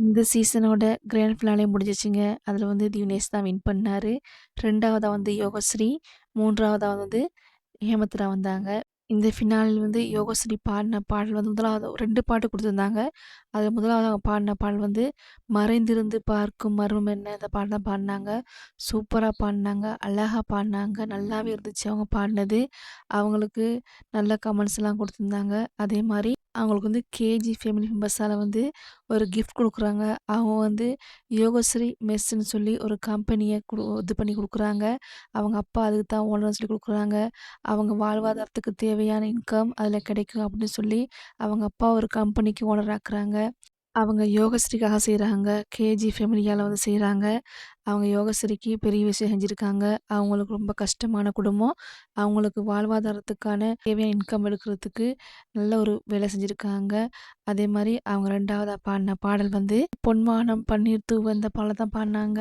இந்த சீசனோட grand finale முடிஞ்சிச்சுங்க. அதில வந்து திவினேஷ் தான் வின் பண்ணாரு. 2வதா வந்து யோகஸ்ரீ, 3வதா வந்து ஹேமத்ரா வந்தாங்க. இந்த ஃபினாலில் வந்து யோகஸ்ரீ பாடின பாடல் வந்து முதலாவது 2 பாட்டு குடுத்துருந்தாங்க. அதில முதலாவது அவங்க பாடின பாடல் வந்து "மறைந்திருந்து பார்க்கும் மர்மம் என்ன" அந்த பாட்டு தான் பாடுனாங்க. சூப்பரா பாடுனாங்க, அழகா பாடுனாங்க, நல்லாவே இருந்துச்சு அவங்க பாடினது அவங்களுக்கு நல்ல கமெண்ட்ஸ்லாம் குடுத்துருந்தாங்க. அதே மாதிரி அவங்களுக்கு வந்து கேஜி ஃபேமிலி மெம்பர்ஸால் வந்து ஒரு கிஃப்ட் கொடுக்குறாங்க. அவங்க வந்து யோகஸ்ரீ மெஸ்ஸுன்னு சொல்லி ஒரு கம்பெனியை கொடு இது பண்ணி கொடுக்குறாங்க. அவங்க அப்பா அதுக்கு தான் ஓனர்னு சொல்லி கொடுக்குறாங்க. அவங்க வாழ்வாதாரத்துக்கு தேவையான இன்கம் அதில் கிடைக்கும் அப்படின்னு சொல்லி அவங்க அப்பா ஒரு கம்பெனிக்கு ஓனர் ஆக்குறாங்க. அவங்க யோகஸ்ரீக்காக செய்கிறாங்க கேஜி ஃபேமிலியால் வந்து செய்கிறாங்க அவங்க யோகசிரிக்கு பெரிய விஷயம் செஞ்சுருக்காங்க அவங்களுக்கு ரொம்ப கஷ்டமான குடும்பம். அவங்களுக்கு வாழ்வாதாரத்துக்கான தேவையான இன்கம் எடுக்கிறதுக்கு நல்ல ஒரு வேலை செஞ்சுருக்காங்க அதே மாதிரி அவங்க ரெண்டாவதாக பாடின பாடல் வந்து "பொன்வானம் பன்னீர் தூவு அந்த பாடல தான் பாடினாங்க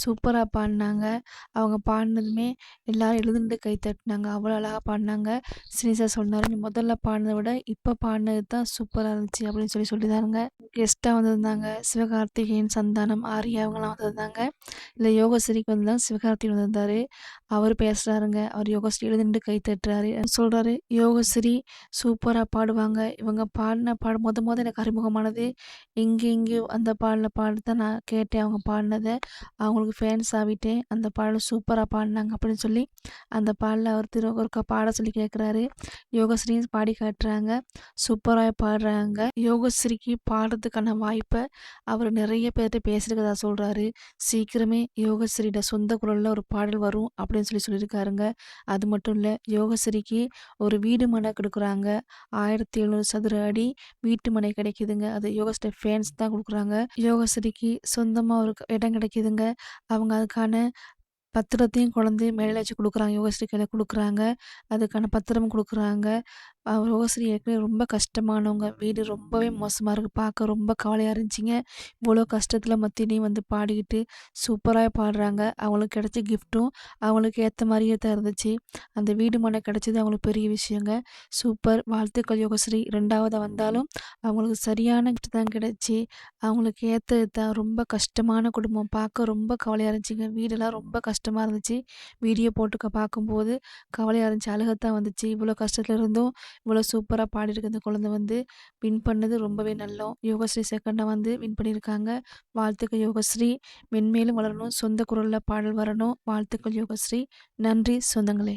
சூப்பராக பாடினாங்க அவங்க பாடினதுமே எல்லாரும் எழுந்து கை தட்டினாங்க அவ்வளோ அழகாக பாடினாங்க ஸ்ரீ சார் "நீ முதல்ல பாடினதை விட இப்போ பாடினது தான் சூப்பராக இருந்துச்சு" அப்படின்னு சொல்லி சொல்லியிருந்தாங்க. கெஸ்ட்டாக வந்திருந்தாங்க. சிவகார்த்திகேயன், சந்தானம், ஆரியா அவங்களாம் வந்திருந்தாங்க. இதுல யோகஸ்ரீக்கு வந்து தான் சிவகார்த்தி வந்திருந்தாரு. பேசுகிறாருங்க அவர் அவரு யோகஸ்ரீ எழுந்துட்டு கை தட்டுறாரு. சொல்கிறாரு "யோகஸ்ரீ சூப்பராக பாடுவாங்க. இவங்க பாடின பாடு மொத மொத எனக்கு அறிமுகமானது இங்கே இங்கேயும் அந்த பாடல பாடி தான் நான் கேட்டேன் அவங்க பாடினதை அவங்களுக்கு ஃபேன்ஸ் ஆவிட்டேன். அந்த பாடலை சூப்பராக பாடினாங்க அப்படின்னு சொல்லி அந்த பாடலை அவர் திருவருக்கா பாட சொல்லி கேட்குறாரு. யோகஸ்ரீ பாடி காட்டுறாங்க. சூப்பராக பாடுறாங்க. யோகஸ்ரீக்கு பாடுறதுக்கான வாய்ப்பை அவர் நிறைய பேர்கிட்ட பேசியிருக்கதா சொல்கிறாரு சீக்கிரம் யோகஸ்ரீட சொந்த குரலில் ஒரு பாடல் வரும் அப்படின்னு சொல்லி சொல்லியிருக்காருங்க. அது மட்டும் இல்லை யோகஸ்ரீக்கு ஒரு வீடு மனை கொடுக்குறாங்க ஆயிரத்தி எழுநூறு சதுர அடி வீட்டு மனை கிடைக்குதுங்க. அது யோகஸ்ரீ ஃபேன்ஸ் தான் கொடுக்குறாங்க யோகஸ்ரீக்கு சொந்தமாக ஒரு இடம் கிடைக்குதுங்க. அவங்க அதுக்கான பத்திரத்தையும் குழந்தையும் மேலே வச்சு கொடுக்குறாங்க யோகஸ்ரீ கையில் கொடுக்குறாங்க அதுக்கான பத்திரமும் கொடுக்குறாங்க அ ஏற்கனவே ரொம்ப கஷ்டமானவங்க. வீடு ரொம்பவே மோசமாக இருக்குது பார்க்க ரொம்ப கவலையாக இருந்துச்சிங்க இவ்வளோ கஷ்டத்தில் மத்தியிலையும் வந்து பாடிக்கிட்டு சூப்பராக பாடுறாங்க. அவங்களுக்கு கிடைச்ச கிஃப்ட்டும் அவங்களுக்கு ஏற்ற மாதிரியே தான் இருந்துச்சு. அந்த வீடு மனை கிடைச்சது அவங்களுக்கு பெரிய விஷயங்க. சூப்பர்! வாழ்த்துக்கள் யோகஸ்ரீ. ரெண்டாவதாக வந்தாலும் அவங்களுக்கு சரியான கிஃப்ட் தான் கிடைச்சி அவங்களுக்கு ஏற்றது தான். ரொம்ப கஷ்டமான குடும்பம். பார்க்க ரொம்ப கவலையாக இருந்துச்சுங்க. வீடெல்லாம் ரொம்ப கஷ்டமாக இருந்துச்சு. வீடியோ போட்டுக்க பார்க்கும்போது கவலையாக இருந்துச்சு. அழுகத்தான் வந்துச்சு. இவ்வளோ கஷ்டத்துல இருந்தும் இவ்வளோ சூப்பரா பாடியிருக்கு இந்த குழந்தை வந்து. வின் பண்ணது ரொம்பவே நல்லோம். யோகஸ்ரீ 2டா வந்து வின் பண்ணியிருக்காங்க. வாழ்த்துக்கள் யோகஸ்ரீ. மென்மேலும் வளரணும். சொந்த குரல்ல பாடல் வரணும். வாழ்த்துக்கள் யோகஸ்ரீ. நன்றி சொந்தங்களே!